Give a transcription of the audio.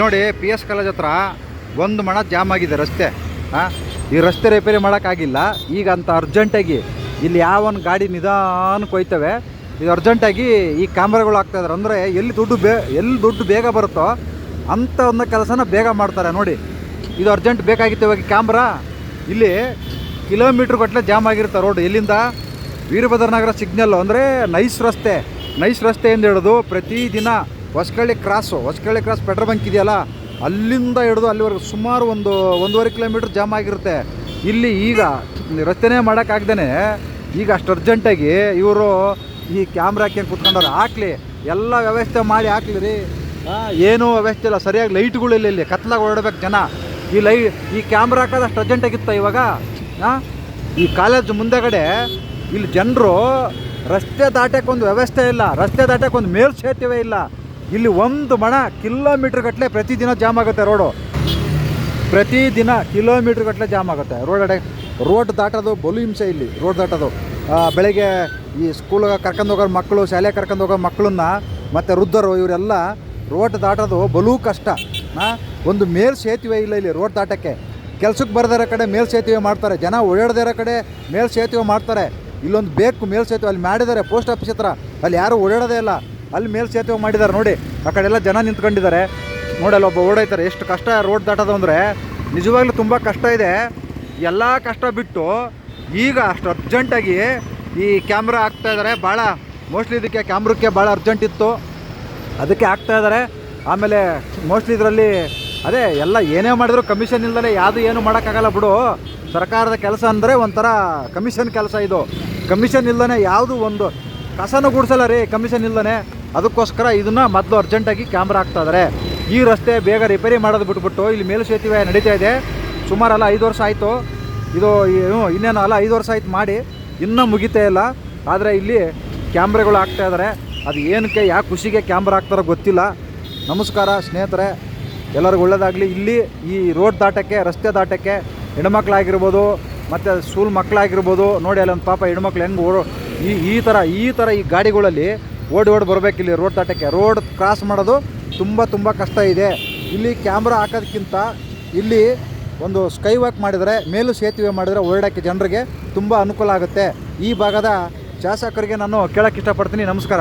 ನೋಡಿ P S college ಹತ್ರ ಒಂದು ಮಣ ಜಾಮ್ ಆಗಿದೆ ರಸ್ತೆ. ಹಾಂ ಈ ರಸ್ತೆ ರಿಪೇರಿ ಮಾಡೋಕ್ಕಾಗಿಲ್ಲ. ಈಗ ಅಂತ ಅರ್ಜೆಂಟಾಗಿ ಇಲ್ಲಿ ಯಾವ ಒಂದು ಗಾಡಿ ನಿಧಾನಕ್ಕೆ ಹೋಯ್ತವೆ ಇದು ಅರ್ಜೆಂಟಾಗಿ ಈ ಕ್ಯಾಮ್ರಾಗಳು ಹಾಕ್ತಾಯಿದ್ದಾರೆ ಅಂದರೆ ಎಲ್ಲಿ ದುಡ್ಡು ಬೇ, ಎಲ್ಲಿ ದುಡ್ಡು ಬೇಗ ಬರುತ್ತೋ ಅಂಥ ಒಂದು ಕೆಲಸನ ಬೇಗ ಮಾಡ್ತಾರೆ ನೋಡಿ. ಇದು ಅರ್ಜೆಂಟ್ ಬೇಕಾಗಿತ್ತು ಇವಾಗ ಕ್ಯಾಮ್ರಾ ಇಲ್ಲಿ ಕಿಲೋಮೀಟ್ರ್ ಗಟ್ಟಲೆ ಜಾಮ್ ಆಗಿರುತ್ತೆ ರೋಡ್ ಎಲ್ಲಿಂದ ವೀರಭದ್ರ ನಗರ ಸಿಗ್ನಲ್ಲು ಅಂದರೆ ನೈಸ್ ರಸ್ತೆ. ನೈಸ್ ರಸ್ತೆಯಿಂದ ಹಿಡಿದು ಪ್ರತಿದಿನ. Hosakalli cross Hosakalli cross petrol bunk ಇದೆಯಲ್ಲ? ಅಲ್ಲಿಂದ ಹಿಡಿದು ಅಲ್ಲಿವರೆಗೂ ಸುಮಾರು ಒಂದು ಒಂದೂವರೆ ಕಿಲೋಮೀಟ್ರ್ ಜಾಮ್ ಆಗಿರುತ್ತೆ. ಇಲ್ಲಿ ಈಗ ರಸ್ತೆನೇ ಮಾಡೋಕ್ಕಾಗ್ದೇ ಈಗ ಅಷ್ಟು ಅರ್ಜೆಂಟಾಗಿ ಇವರು ಈ ಕ್ಯಾಮ್ರಾ ಹಾಕಿ ಕುತ್ಕೊಂಡವ್ರು? ಹಾಕ್ಲಿ. ಎಲ್ಲ ವ್ಯವಸ್ಥೆ ಮಾಡಿ ಹಾಕ್ಲಿ ರೀ. ಏನೂ ವ್ಯವಸ್ಥೆ ಇಲ್ಲ. ಸರಿಯಾಗಿ ಲೈಟ್ಗಳಿಲ್ಲ ಇಲ್ಲಿ ಕತ್ಲಾಗ ಓಡಬೇಕು ಜನ. ಈ ಲೈ ಈ ಕ್ಯಾಮ್ರಾ ಹಾಕೋದು ಅಷ್ಟು ಅರ್ಜೆಂಟಾಗಿತ್ತ ಇವಾಗ? ಹಾಂ? ಈ ಕಾಲೇಜ್ ಮುಂದೆಗಡೆ ಇಲ್ಲಿ ಜನರು ರಸ್ತೆ ದಾಟಕ್ಕೆ ಒಂದು ವ್ಯವಸ್ಥೆ ಇಲ್ಲ. ರಸ್ತೆ ದಾಟಕ್ಕೆ ಒಂದು ಮೇಲ್ಸೇತುವೆ ಇಲ್ಲ. ಇಲ್ಲಿ ಒಂದು ಮಣ ಕಿಲೋಮೀಟರ್ ಗಟ್ಟಲೆ ಪ್ರತಿದಿನ ಜಾಮ್ ಆಗುತ್ತೆ ರೋಡು. ಪ್ರತಿದಿನ ಕಿಲೋಮೀಟರ್ ಗಟ್ಟಲೆ ಜಾಮ್ ಆಗುತ್ತೆ. ರೋಡ್ ಅಡೆ ರೋಡ್ ದಾಟೋದು ಬಲು ಹಿಂಸೆ ಇಲ್ಲಿ, ರೋಡ್ ದಾಟೋದು. ಬೆಳಗ್ಗೆ ಈ ಸ್ಕೂಲ್ಗೆ ಕರ್ಕೊಂಡು ಹೋಗೋ ಮಕ್ಕಳು ಶಾಲೆ ಕರ್ಕೊಂಡು ಹೋಗೋ ಮಕ್ಕಳನ್ನ ಮತ್ತು ವೃದ್ಧರು ಇವರೆಲ್ಲ ರೋಡ್ ದಾಟೋದು ಬಲು ಕಷ್ಟ. ಒಂದು ಮೇಲ್ ಸೇತುವೆ ಇಲ್ಲ ಇಲ್ಲಿ ರೋಡ್ ದಾಟಕ್ಕೆ. ಕೆಲಸಕ್ಕೆ ಬರ್ದಿರೋ ಕಡೆ ಮೇಲ್ ಸೇತುವೆ ಮಾಡ್ತಾರೆ. ಜನ ಓಡಾಡ್ದಿರೋ ಕಡೆ ಮೇಲ್ ಸೇತುವೆ ಮಾಡ್ತಾರೆ. ಇಲ್ಲೊಂದು ಬೇಕು ಮೇಲ್ ಸೇತುವೆ ಅಲ್ಲಿ ಮಾಡಿದ್ದಾರೆ, ಪೋಸ್ಟ್ ಆಫೀಸ್ ಹತ್ರ. ಅಲ್ಲಿ ಯಾರೂ ಓಡಾಡೋದೇ ಇಲ್ಲ. ಅಲ್ಲಿ ಮೇಲ್ಸೇತುವೆ ಮಾಡಿದ್ದಾರೆ ನೋಡಿ. ಆ ಕಡೆ ಎಲ್ಲ ಜನ ನಿಂತ್ಕೊಂಡಿದ್ದಾರೆ. ನೋಡಲ್ಲ ಒಬ್ಬ ಓಡೈತಾರೆ ಎಷ್ಟು ಕಷ್ಟ ರೋಡ್ ದಾಟೋದು ಅಂದರೆ ನಿಜವಾಗ್ಲೂ ತುಂಬ ಕಷ್ಟ ಇದೆ. ಎಲ್ಲ ಕಷ್ಟ ಬಿಟ್ಟು ಈಗ ಅಷ್ಟು ಅರ್ಜೆಂಟಾಗಿ ಈ ಕ್ಯಾಮ್ರಾ ಹಾಕ್ತಾ ಇದ್ದಾರೆ. ಭಾಳ ಮೋಸ್ಟ್ಲಿ ಇದಕ್ಕೆ ಕ್ಯಾಮ್ರಕ್ಕೆ ಭಾಳ ಅರ್ಜೆಂಟ್ ಇತ್ತು. ಅದಕ್ಕೆ ಆಗ್ತಾ ಇದ್ದಾರೆ. ಆಮೇಲೆ ಮೋಸ್ಟ್ಲಿ ಇದರಲ್ಲಿ ಅದೇ ಎಲ್ಲ ಏನೇ ಮಾಡಿದ್ರು ಕಮಿಷನ್ ಇಲ್ಲದೆ ಯಾವುದು ಏನು ಮಾಡೋಕ್ಕಾಗಲ್ಲ ಬಿಡು. ಸರ್ಕಾರದ ಕೆಲಸ ಅಂದರೆ ಒಂಥರ ಕಮಿಷನ್ ಕೆಲಸ ಇದು. ಕಮಿಷನ್ ಇಲ್ಲದೇ ಯಾವುದು ಒಂದು ಕಸನೂ ಗುಡಿಸಲ್ಲ ರೀ. ಕಮಿಷನ್ ಇಲ್ಲದೇ ಅದಕ್ಕೋಸ್ಕರ ಇದನ್ನು ಮೊದಲು ಅರ್ಜೆಂಟಾಗಿ ಕ್ಯಾಮ್ರಾ ಹಾಕ್ತಾ ಇದ್ದಾರೆ ಈ ರಸ್ತೆ ಬೇಗ ರಿಪೇರಿ ಮಾಡೋದು ಬಿಟ್ಬಿಟ್ಟು ಇಲ್ಲಿ ಮೇಲು ಸೇತುವೆ ನಡೀತಾ ಇದೆ. ಸುಮಾರು ಅಲ್ಲ ಐದು ವರ್ಷ ಆಯಿತು. ಇದು ಇನ್ನೇನು ಅಲ್ಲ, ಐದು ವರ್ಷ ಆಯ್ತು ಮಾಡಿ. ಇನ್ನೂ ಮುಗಿತೇ ಇಲ್ಲ. ಆದರೆ ಇಲ್ಲಿ ಕ್ಯಾಮ್ರಾಗಳು ಹಾಕ್ತಾ ಇದ್ದಾರೆ ಅದು ಏನಕ್ಕೆ, ಯಾಕೆ ಖುಷಿಗೆ ಕ್ಯಾಮ್ರಾ ಹಾಕ್ತಾರೋ ಗೊತ್ತಿಲ್ಲ. ನಮಸ್ಕಾರ ಸ್ನೇಹಿತರೆ. ಎಲ್ಲರಿಗೂ ಒಳ್ಳೆಯದಾಗಲಿ ಇಲ್ಲಿ ಈ ರೋಡ್ ದಾಟಕ್ಕೆ, ರಸ್ತೆ ದಾಟಕ್ಕೆ ಹೆಣ್ಮಕ್ಳಾಗಿರ್ಬೋದು, ಮತ್ತು ಸ್ಕೂಲ್ ಮಕ್ಕಳಾಗಿರ್ಬೋದು ನೋಡಿ ಅಲ್ಲೊಂದು ಪಾಪ ಹೆಣ್ಮಕ್ಳು ಹೆಂಗೆ ಓಡೋ ಈ ಈ ಥರ ಈ ಥರ ಈ ಗಾಡಿಗಳಲ್ಲಿ ಓಡಿ ಓಡಿ ಬರಬೇಕು ಇಲ್ಲಿ ರೋಡ್ ದಾಟಕ್ಕೆ. ರೋಡ್ ಕ್ರಾಸ್ ಮಾಡೋದು ತುಂಬ ತುಂಬ ಕಷ್ಟ ಇದೆ. ಇಲ್ಲಿ ಕ್ಯಾಮ್ರಾ ಹಾಕೋದಕ್ಕಿಂತ ಇಲ್ಲಿ ಒಂದು ಸ್ಕೈ ವಾಕ್ ಮಾಡಿದರೆ, ಮೇಲು ಸೇತುವೆ ಮಾಡಿದರೆ ಓಡಾಡೋಕ್ಕೆ ಜನರಿಗೆ ತುಂಬ ಅನುಕೂಲ ಆಗುತ್ತೆ. ಈ ಭಾಗದ ಶಾಸಕರಿಗೆ ನಾನು ಕೇಳೋಕ್ಕೆ ಇಷ್ಟಪಡ್ತೀನಿ. ನಮಸ್ಕಾರ.